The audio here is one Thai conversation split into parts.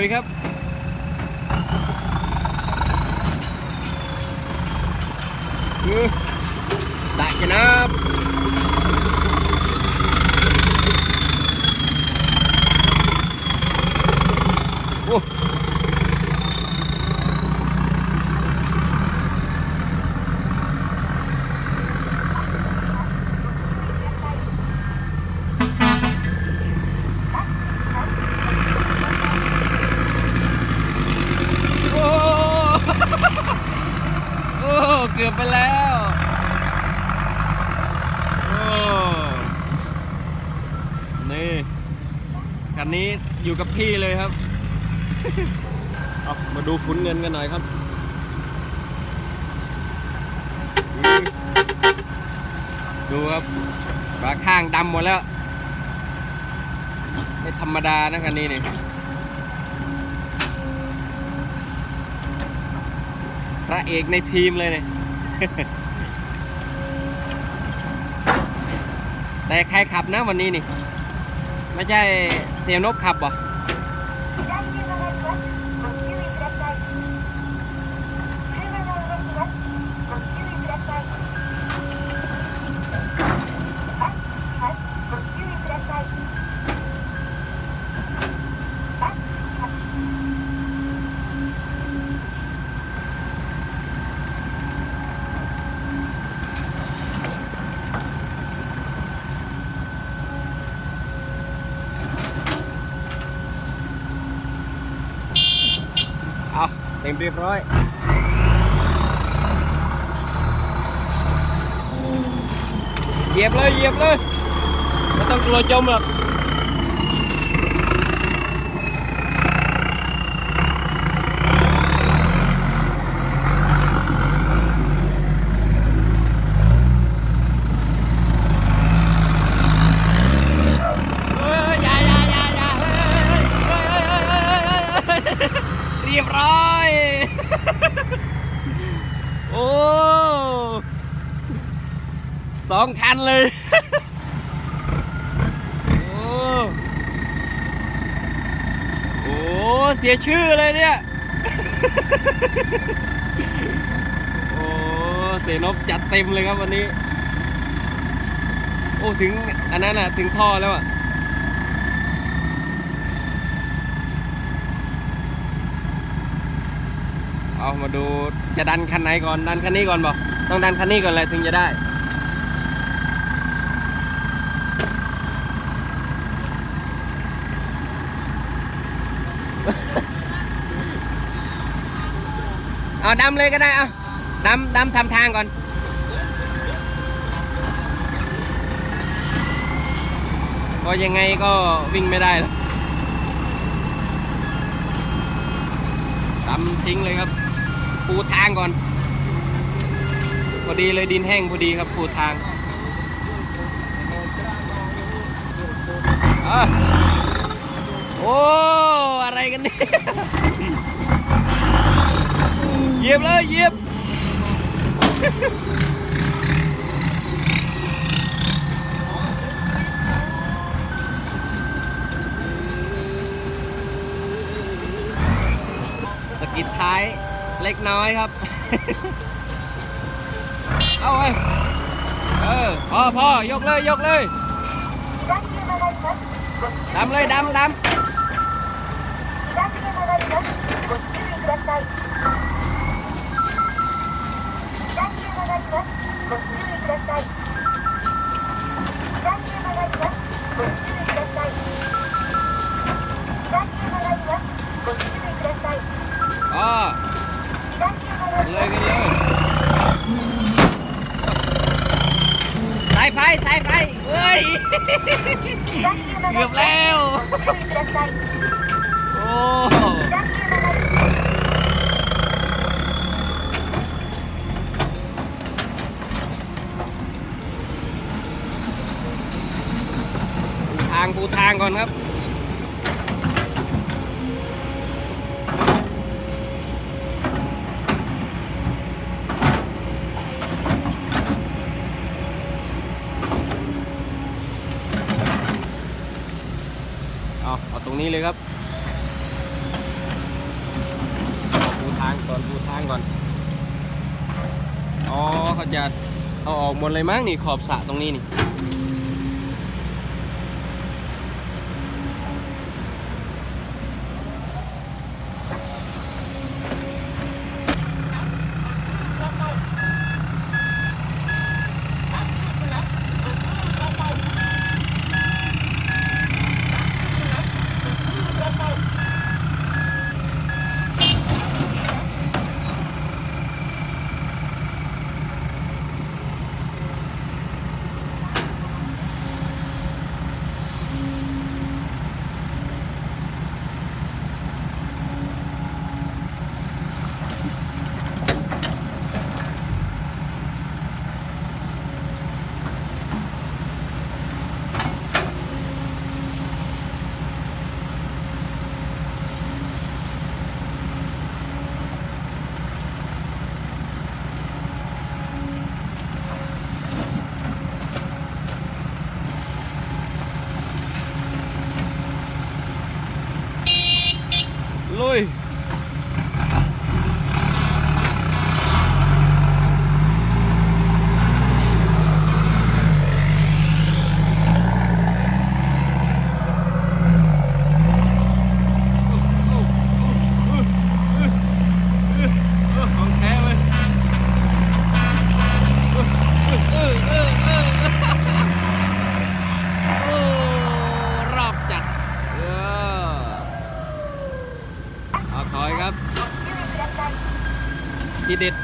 ลุยครับ อือได้จะนับโอ้โอ้ โอ้ เกือบไปแล้ว โอ้ นี่ คันนี้ อยู่กับที่เลยครับเอามาดูขุนเงินกันหน่อยครับอืมดูครับฝาข้างดำหมดแล้ว ไม่ธรรมดานะคันนี้นี่พระเอกในทีมเลยเนี่ยแต่ใครขับนะวันนี้นี่ ไม่ใช่เสียนกขับบ่ ต็มเรียบร้อยเหยียบเลยเหยียบเลยไม่ต้องกลัวจมหรอกเฮ้ยอย่าอย่าอย่าอย่าเฮ้ยเฮ้ยเฮ้ยเฮ้ยเฮ้ยเฮ้ยเรียบร้อย โอ้สองคันเลย โอ้โอ้ เสียชื่อเลยเนี่ย โอ้เสนบจัดเต็มเลยครับวันนี้ โอ้ถึงอันนั้นอะ ถึงท่อแล้วอะเอามาดูจะดันคันไหนก่อนดันคันนี้ก่อนบอกต้องดันคันนี้ก่อนเลยถึงจะได้ เอาดำเลยก็ได้เอาดำดำทำทางก่อนเพรายังไงก็วิ่งไม่ได้แล้วดำทิ้งเลยครับ ปูทางก่อน พอดีเลยดินแห้งพอดีครับปูทางอโอ้ อะไรกันเนี่ย เยียบเลยเยียบสกิดท้ายเล็กน้อยครับ เอาไปเออพ่อพ่อยกเลย ยกเลยดำเลยดำดำ ます。ご注意ください。左に曲がります。างปูทางก่อนครับเอาเอาตรงนี้เลยครับปูทางก่อนปูทางก่อน อ๋อเขาจะเอาออกหมดเลยมั้งนี่ขอบสระตรงนี้นี่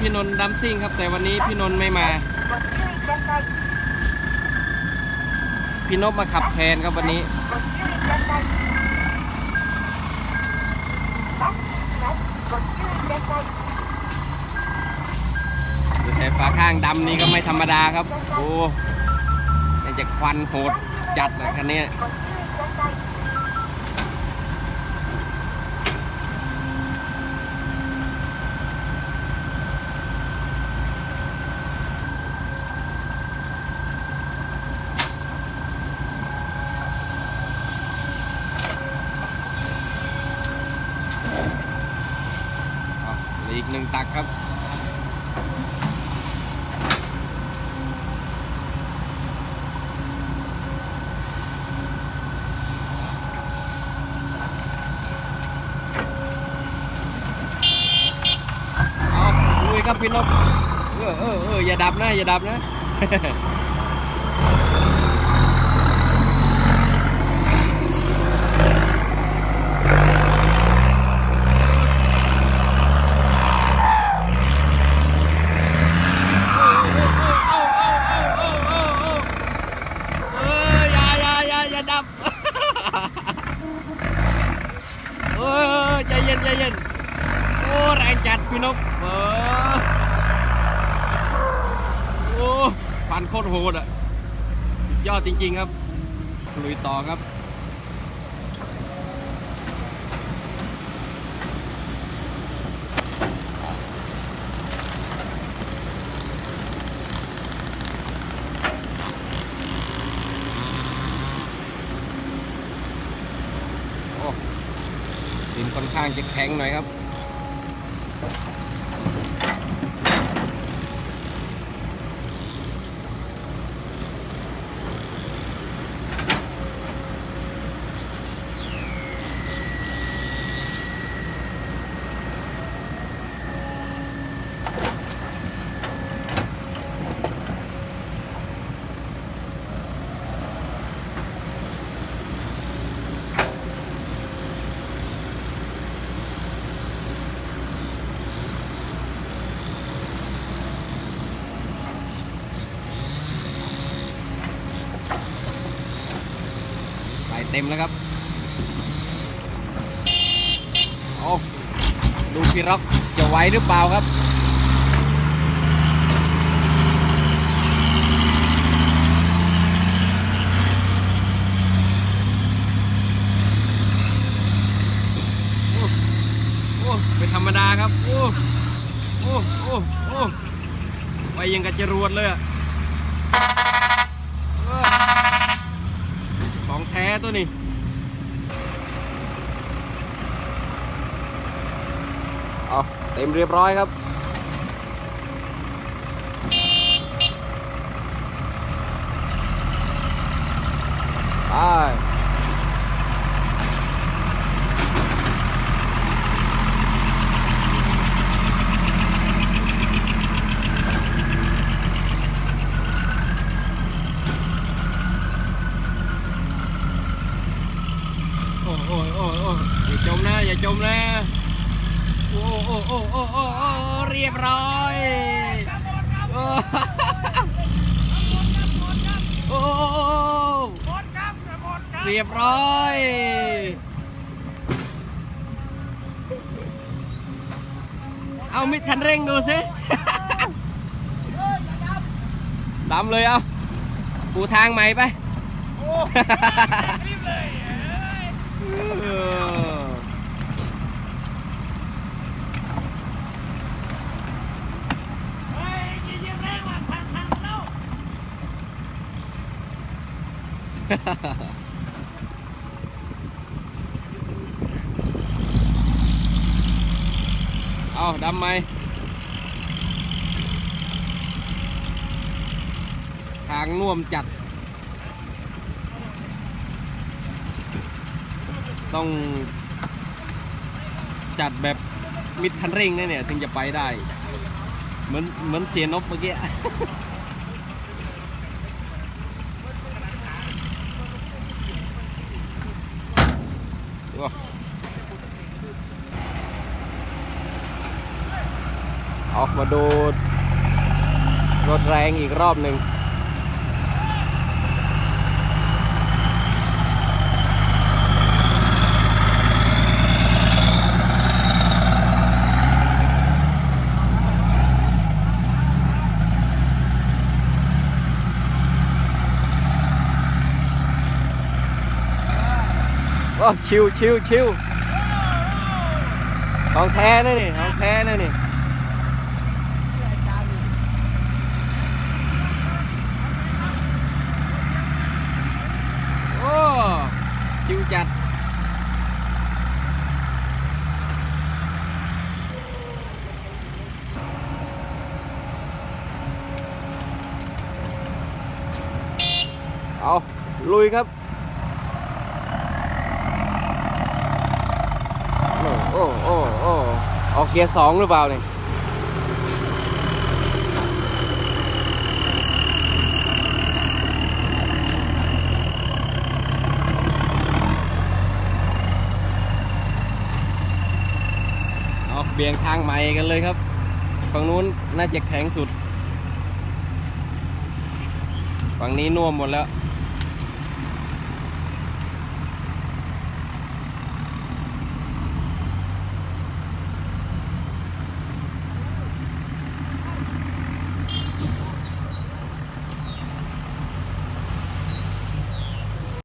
พี่นนท์ดัมซิ่งครับ แต่วันนี้พี่นนท์ไม่มา พี่นพมาขับแทนครับวันนี้แต่ฝาข้างดำนี่ก็ไม่ธรรมดาครับ โอ้ยจะควันโหดจัดนะคันนี้ เอาเหลืออีกหนึ่ง ตักครับเอาลุยครับพี่นกเออเออเอออย่าดับนะ อย่าดับนะ เอออย่า อย่าอย่าอย่าดับโอ้ใจเย็นใจเย็นโอ้แรงจัดพี่นกเออโอ้ฟันโคตรโหดอะสุดยอดจริง ๆ ครับลุยต่อครับ ค่อนข้างจะแข็งหน่อยครับ ต็มแล้วครับโอ้ดูพี่ร็อกจะไหวหรือเปล่าครับโอ้โอ้เป็นธรรมดาครับ โอ้ โอ้ โอ้ โอ้ ไปยังกับจรวดเลยอะเออของแท้ตัวนี้เอาเต็เต็มเรียบร้อยครับไป โอ้โอ้โอ้โอ้อย่าจม นะอย่าจมนะโอ้โอ้โอ้โอ้โอ้โอ้เรียบร้อยโอ้โอ้เรียบร้อยเอามิดคันเร่งดูสิดำเลยเอาปูทางใหม่ไปเออเเอาดำไหมทางน่วมจัด ต้องจัดแบบมิดคันเร่งนเนี่ย ถึงจะไปได้ เหมือนเหมือนเสียนบเมื่อกี้ ว้าว ออกมาดูรถแรงอีกรอบหนึ่ง ชิวชิวชิวของแท้นะนี่ของแท้นะนี่โอ้ชิวจัดเอาลุยครับ โอ้โอ้โอ้ออกเกียร์สองหรือเปล่าเนี่ยเอาเบี่ยงทางใหม่กันเลยครับฝั่งนู้นน่าจะแข็งสุดฝั่งนี้น่วมหมดแล้ว